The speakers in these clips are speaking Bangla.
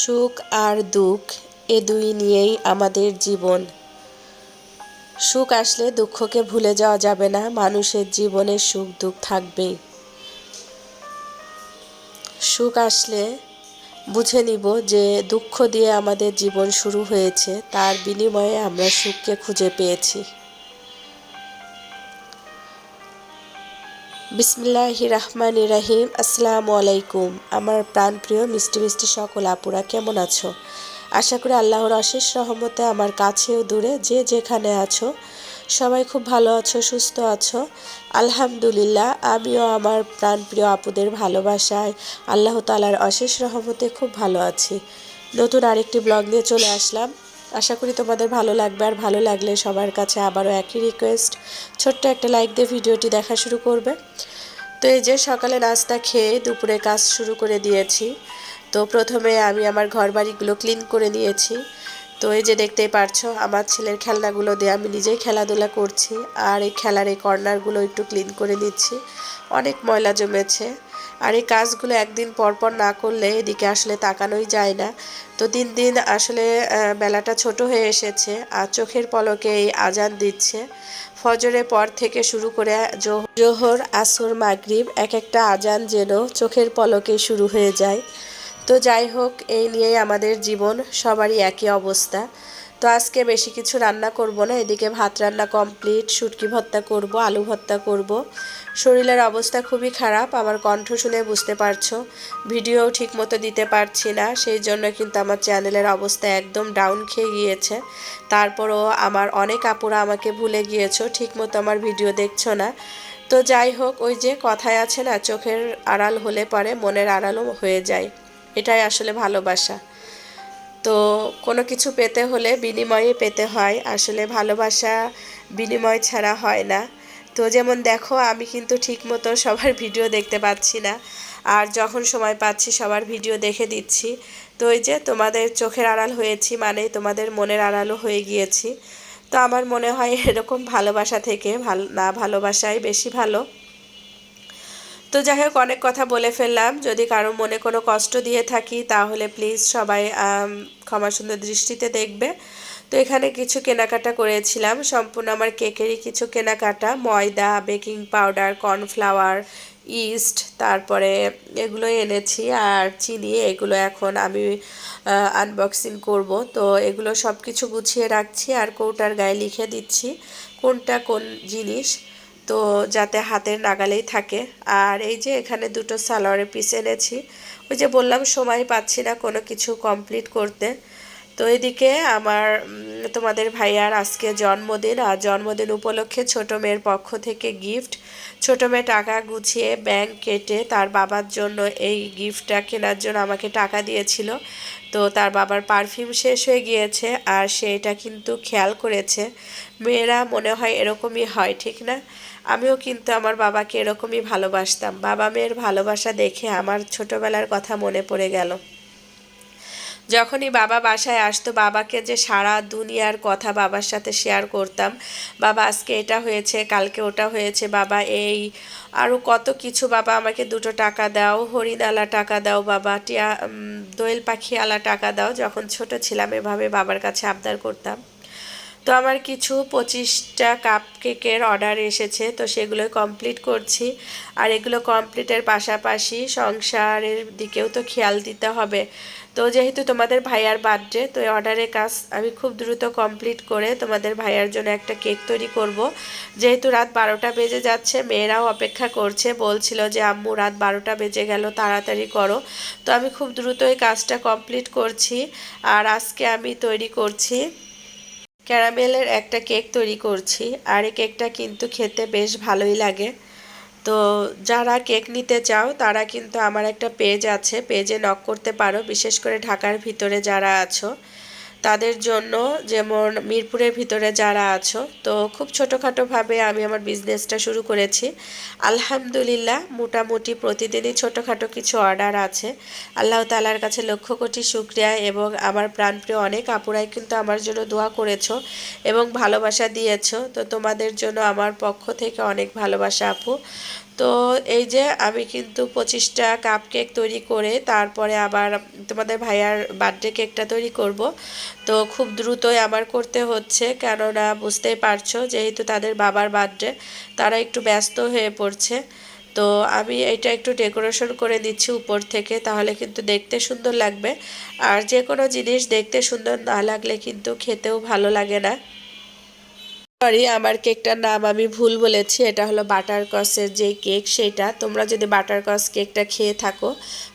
সুখ আর দুঃখ এ দুই নিয়েই আমাদের জীবন। সুখ আসলে দুঃখকে ভুলে যাওয়া যাবে না, মানুষের জীবনে সুখ দুঃখ থাকবেই সুখ আসলে বুঝে নিব যে দুঃখ দিয়ে আমাদের জীবন শুরু হয়েছে, তার বিনিময়ে আমরা সুখকে খুঁজে পেয়েছি। বিসমিল্লাহ রহমান রাহিম, আসসালামু আলাইকুম। আমার প্রাণপ্রিয়, মিষ্টি মিষ্টি সকল আপুরা, কেমন আছো? আশা করি আল্লাহর অশেষ রহমতে আমার কাছেও দূরে, যে যেখানে আছো, সবাই খুব ভালো আছো, সুস্থ আছো। আলহামদুলিল্লাহ, আমিও আমার প্রাণপ্রিয় আপুদের ভালোবাসায় আল্লাহ তালার অশেষ রহমতে খুব ভালো আছি। নতুন আরেকটি ব্লগ নিয়ে চলে আসলাম। আশা করি তোমাদের ভালো লাগবে আর ভালো লাগলে সবার কাছে আবারও একই রিকোয়েস্ট ছোট্ট একটা লাইক দিয়ে ভিডিওটি দেখা শুরু করবে। তো এই যে সকালে নাস্তা খেয়ে দুপুরে কাজ শুরু করে দিয়েছি। তো প্রথমে আমি আমার ঘর বাড়িগুলো ক্লিন করে নিয়েছি। তো এই যে দেখতেই পারছ, আমার ছেলের খেলনাগুলো দিয়ে আমি নিজেই খেলাধুলা করছি। আর এই খেলার এই কর্নারগুলো একটু ক্লিন করে নিচ্ছি। অনেক ময়লা জমেছে। আর এই কাজগুলো একদিন পর পর না করলে এদিকে আসলে তাকানোই যায় না। তো দিন দিন আসলে বেলাটা ছোট হয়ে এসেছে আর চোখের পলকে এই আজান দিচ্ছে। ফজরের পর থেকে শুরু করে জোহর, আসর, মাগরিব এক একটা আজান যেন চোখের পলকে শুরু হয়ে যায়। তো যাই হোক, এই নিয়েই আমাদের জীবন, সবারই একই অবস্থা। তো আজকে বেশি কিছু রান্না করব না, এদিকে ভাত রান্না কমপ্লিট শুটকি ভর্তা করব, আলু ভর্তা করব। শরীরের অবস্থা খুবই খারাপ, আমার কণ্ঠ শুনে বুঝতে পারছ। ভিডিও ঠিক মতো দিতে পারছি না, সেই জন্য কিন্তু আমার চ্যানেলের অবস্থা একদম ডাউন খেয়ে গিয়েছে। তারপরও আমার অনেক আপুরা আমাকে ভুলে গিয়েছো ঠিক মতো আমার ভিডিও দেখছ না। তো যাই হোক, ওই যে কথায় আছে না, চোখের আড়াল হলে পরে, মনের আড়ালও হয়ে যায়। এটাই আসলে ভালোবাসা। তো কোনো কিছু পেতে হলে বিনিময়ে পেতে হয়। আসলে ভালোবাসা বিনিময় ছাড়া হয় না। তো যেমন দেখো, আমি কিন্তু ঠিক মতো সবার ভিডিও দেখতে পাচ্ছি না। আর যখন সময় পাচ্ছি, সবার ভিডিও দেখে দিচ্ছি। তো ওই যে তোমাদের চোখের আড়াল হয়েছি মানে তোমাদের মনের আড়ালও হয়ে গিয়েছি। তো আমার মনে হয় এরকম ভালোবাসা থেকে ভালো, না ভালোবাসাই বেশি ভালো। তো যাই হোক, অনেক কথা বলে ফেললাম। যদি কারও মনে কোনো কষ্ট দিয়ে থাকি, তাহলে প্লিজ সবাই ক্ষমা সুন্দর দৃষ্টিতে দেখবে। তো এখানে কিছু কেনাকাটা করেছিলাম। সম্পূর্ণ আমার কেকেরই কিছু কেনাকাটা। ময়দা, বেকিং পাউডার, কর্নফ্লাওয়ার, ইস্ট, তারপরে এগুলো এনেছি। আর চিনি, এগুলো এখন আমি আনবক্সিং করব। তো এগুলো সব কিছু গুছিয়ে রাখছি। আর কৌটার গায়ে লিখে দিচ্ছি কোনটা কোন জিনিস। তো যাতে হাতের নাগালেই থাকে। আর এই যে এখানে দুটো সালোয়ারের পিস এনেছি। ওই যে বললাম, সময় পাচ্ছি না কোনো কিছু কমপ্লিট করতে। তো এদিকে আমার তোমাদের ভাইয়ার আজকে জন্মদিন। আর জন্মদিন উপলক্ষে ছোট মেয়ের পক্ষ থেকে গিফট ছোট মেয়ে টাকা গুছিয়ে ব্যাংক কেটে তার বাবার জন্য এই গিফটটা কেনার জন্য আমাকে টাকা দিয়েছিল। তো তার বাবার পারফিউম শেষ হয়ে গিয়েছে আর সে এটা কিন্তু খেয়াল করেছে। মেয়েরা মনে হয় এরকমই হয়, ঠিক না? আমিও কিন্তু আমার বাবাকে এরকমই ভালোবাসতাম। বাবা মেয়ের ভালোবাসা দেখে আমার ছোটবেলার কথা মনে পড়ে গেল। যখনই বাবা বাসায় আসতো, বাবাকে যে সারা দুনিয়ার কথা বাবার সাথে শেয়ার করতাম, বাবা, আজকে এটা হয়েছে, কালকে ওটা হয়েছে, বাবা, এই আরও কত কিছু, বাবা, আমাকে দুটো টাকা দাও, হরিণালা টাকা দাও, বাবা, টিয়া দোয়েল পাখি আলা টাকা দাও। যখন ছোট ছিলাম, এভাবে বাবার কাছে আবদার করতাম। তো আমার কিছু পঁচিশটা কাপ কেকের অর্ডার এসেছে, তো সেগুলো কমপ্লিট করছি। আর এগুলো কমপ্লিটের পাশাপাশি সংসারের দিকেও তো খেয়াল দিতে হবে। তো যেহেতু তোমাদের ভাইয়ার বার্থডে তো এই অর্ডারের কাজ আমি খুব দ্রুত কমপ্লিট করে তোমাদের ভাইয়ার জন্য একটা কেক তৈরি করব। যেহেতু রাত বারোটা বেজে যাচ্ছে, মেয়েরাও অপেক্ষা করছে, বলছিল যে, আম্মু, রাত বারোটা বেজে গেল, তাড়াতাড়ি করো। তো আমি খুব দ্রুত এই কাজটা কমপ্লিট করছি। আর আজকে আমি তৈরি করছি ক্যারামেলের একটা কেক তৈরি করছি আর এই কেকটা কিন্তু খেতে বেশ ভালোই লাগে। তো যারা কেক নিতে চাও, তারা কিন্তু আমার একটা পেজ আছে, পেজে নক করতে পারো। বিশেষ করে ঢাকার ভিতরে যারা আছো তাদের জন্য যেমন মিরপুরের ভিতরে যারা আছো, তো খুব ছোটোখাটোভাবে আমি আমার বিজনেসটা শুরু করেছি। আলহামদুলিল্লাহ, মোটামুটি প্রতিদিনই ছোটোখাটো কিছু অর্ডার আছে। আল্লাহ তালার কাছে লক্ষ কোটি শুক্রিয়া এবং আমার প্রাণপ্রিয় অনেক আপুরাই কিন্তু আমার জন্য দোয়া করেছ এবং ভালোবাসা দিয়েছ। তো তোমাদের জন্য আমার পক্ষ থেকে অনেক ভালোবাসা আপু। তো এই যে আমি কিন্তু পঁচিশটা কাপ কেক তৈরি করে তারপরে আবার তোমাদের ভাইয়ার বার্থডে কেকটা তৈরি করব। তো খুব দ্রুতই আমার করতে হচ্ছে, কেননা বুঝতেই পারছ যেহেতু তাদের বাবার বার্থডে তারা একটু ব্যস্ত হয়ে পড়ছে। তো আমি এটা একটু ডেকোরেশন করে দিচ্ছি উপর থেকে, তাহলে কিন্তু দেখতে সুন্দর লাগবে। আর যে কোনো জিনিস দেখতে সুন্দর না লাগলে কিন্তু খেতেও ভালো লাগে না। সরি আমার কেকটার নাম আমি ভুল বলেছি। এটা হলো বাটার কসের যে কেক সেটা। তোমরা যদি বাটার কস কেকটা খেয়ে থাকো,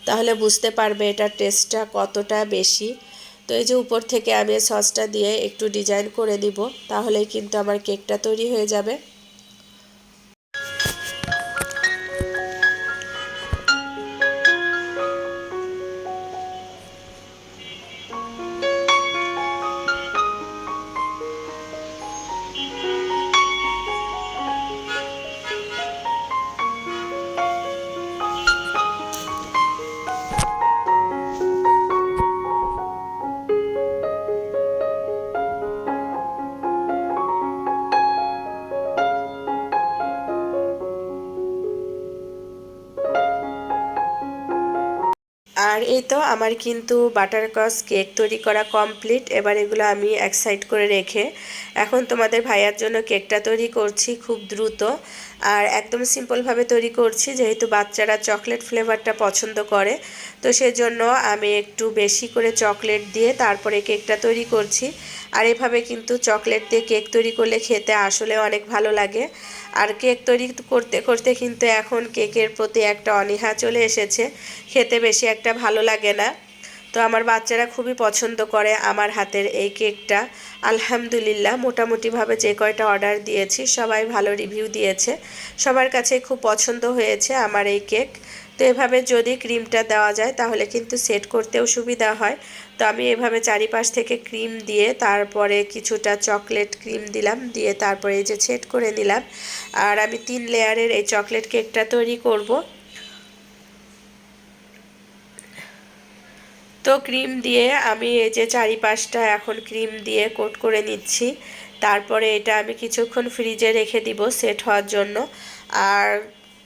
তাহলে বুঝতে পারবে এটার টেস্টটা কতটা বেশি। তো এই যে উপর থেকে আমি সসটা দিয়ে একটু ডিজাইন করে দিব তাহলেই কিন্তু আমার কেকটা তৈরি হয়ে যাবে। আমার কিন্তু বাটার কস কেক তৈরি করা কমপ্লিট এবার এগুলো আমি এক সাইড করে রেখে এখন তোমাদের ভাইয়ার জন্য কেকটা তৈরি করছি খুব দ্রুত। আর একদম সিম্পলভাবে তৈরি করছি, যেহেতু বাচ্চারা চকলেট ফ্লেভারটা পছন্দ করে। তো সেজন্য আমি একটু বেশি করে চকলেট দিয়ে তারপরে কেকটা তৈরি করছি। আর এভাবে কিন্তু চকলেট দিয়ে কেক তৈরি করলে খেতে আসলে অনেক ভালো লাগে। আর কেক তৈরি করতে করতে কিন্তু এখন কেকের প্রতি একটা অনীহা চলে এসেছে। খেতে বেশি একটা ভালো লাগে না। তো আমার বাচ্চারা খুবই পছন্দ করে আমার হাতের এই কেকটা। আলহামদুলিল্লাহ, মোটামুটিভাবে যে কয়টা অর্ডার দিয়েছি, সবাই ভালো রিভিউ দিয়েছে। সবার কাছে খুব পছন্দ হয়েছে আমার এই কেক। তো এভাবে যদি ক্রিমটা দেওয়া যায়, তাহলে কিন্তু সেট করতেও সুবিধা হয়। তো আমি এভাবে চারিপাশ থেকে ক্রিম দিয়ে, তারপরে কিছুটা চকলেট ক্রিম দিলাম, দিয়ে তারপরে এই যে সেট করে নিলাম। আর আমি তিন লেয়ারের এই চকলেট কেকটা তৈরি করব। তো ক্রিম দিয়ে আমি এই যে চারিপাশটা এখন ক্রিম দিয়ে কোট করে নিচ্ছি। তারপরে এটা আমি কিছুক্ষণ ফ্রিজে রেখে দিব সেট হওয়ার জন্য। আর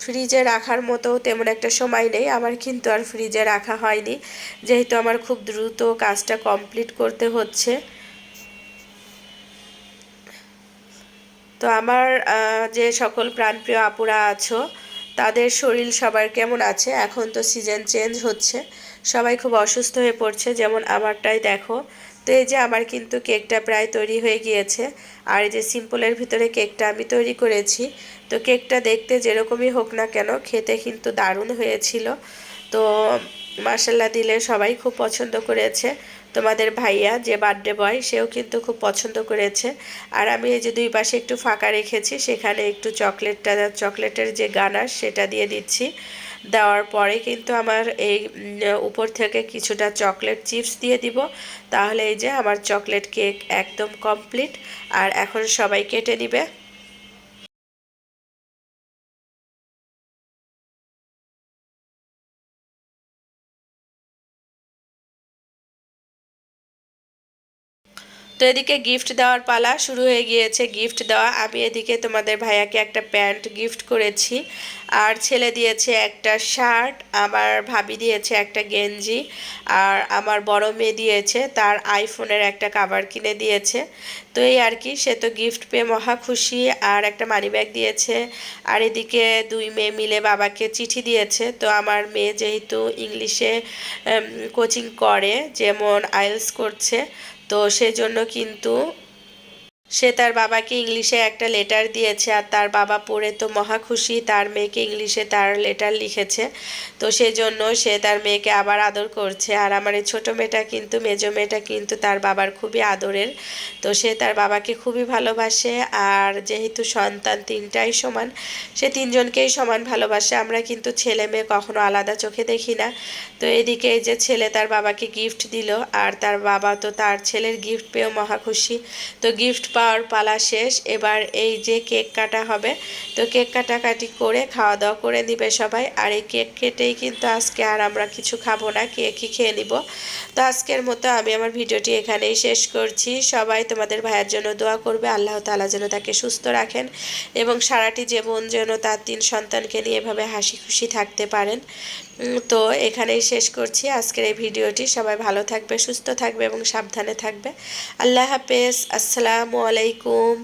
ফ্রিজে রাখার মতো তেমন একটা সময় নেই। আমার কিন্তু আর ফ্রিজে রাখা হয়নি। যেহেতু আমার খুব দ্রুত কাজটা কমপ্লিট করতে হচ্ছে। তো আমার যে সকল প্রাণপ্রিয় আপুরা আছো, তাদের শরীর সবার কেমন আছে? এখন তো সিজন চেঞ্জ হচ্ছে। সবাই খুব অসুস্থ হয়ে পড়ছে, যেমন আমারটাই দেখো। তো এই যে আমার কিন্তু কেকটা প্রায় তৈরি হয়ে গিয়েছে। আর এই যে সিম্পলের ভিতরে কেকটা আমি তৈরি করেছি। তো কেকটা দেখতে যেরকমই হোক না কেন, খেতে কিন্তু দারুণ হয়েছিল। তো মার্শাল্লাহ দিলে সবাই খুব পছন্দ করেছে। তোমাদের ভাইয়া, যে বার্থডে বয়, সেও কিন্তু খুব পছন্দ করেছে। আর আমি এই যে দুই পাশে একটু ফাঁকা রেখেছি, সেখানে একটু চকলেটটা, চকলেটের যে গানার সেটা দিয়ে দিচ্ছি। দেওয়ার পরে কিন্তু আমার এই উপর থেকে কিছুটা চকলেট চিপস দিয়ে দিব। তাহলে এই যে আমার চকলেট কেক একদম কমপ্লিট আর এখন সবাই কেটে নিবে। তো এদিকে গিফট দেওয়ার পালা শুরু হয়ে গিয়েছে গিফট দেওয়া। আমি এদিকে তোমাদের ভাইয়াকে একটা প্যান্ট গিফট করেছি। আর ছেলে দিয়েছে একটা শার্ট আমার ভাবি দিয়েছে একটা গেঞ্জি, আর আমার বড় মেয়ে দিয়েছে, তার আইফোনের একটা কাভার কিনে দিয়েছে। তো এই আর কি, সে তো গিফট পেয়ে মহা খুশি, আর একটা মানি ব্যাগ দিয়েছে। আর এদিকে দুই মেয়ে মিলে বাবাকে চিঠি দিয়েছে। তো আমার মেয়ে যেহেতু ইংলিশে কোচিং করে, যেমন আইলস করছে তো সেজন্য কিন্তু সে তার বাবাকে ইংলিশে একটা লেটার দিয়েছে আর তার বাবা পড়ে তো মহা খুশি, তার মেয়েকে ইংলিশে তার লেটার লিখেছে। তো সেজন্য সে তার মেয়েকে আবার আদর করছে। আর আমার এই ছোটো মেয়েটা কিন্তু, মেজো মেয়েটা কিন্তু তার বাবার খুবই আদরের। তো সে তার বাবাকে খুবই ভালোবাসে। আর যেহেতু সন্তান তিনটাই সমান, সে তিনজনকেই সমান ভালোবাসে। আমরা কিন্তু ছেলে মেয়ে কখনো আলাদা চোখে দেখি না। তো এদিকে এই যে ছেলে তার বাবাকে গিফট দিল। আর তার বাবা তো তার ছেলের গিফট পেয়েও মহা খুশি। তো গিফট পাওয়ার পালা শেষ, এবার এই যে কেক কাটা হবে, তো কেক কাটাকাটি করে খাওয়া দাওয়া করে নিবে সবাই। আর এই কেক কেটেই কিন্তু আজকে আর আমরা কিছু খাব না, কেকই খেয়ে নিব। তো আজকের মতো আমি আমার ভিডিওটি এখানেই শেষ করছি। সবাই তোমাদের ভাইয়ের জন্য দোয়া করবে, আল্লাহ তালা যেন তাকে সুস্থ রাখেন এবং সারাটি জীবন যেন তার তিন সন্তানকে নিয়ে এভাবে হাসি খুশি থাকতে পারেন। তো এখানেই শেষ করছি আজকের এই ভিডিওটি। সবাই ভালো থাকবে, সুস্থ থাকবে এবং সাবধানে থাকবে। আল্লাহ হাফেজ, আসসালামু আলাইকুম।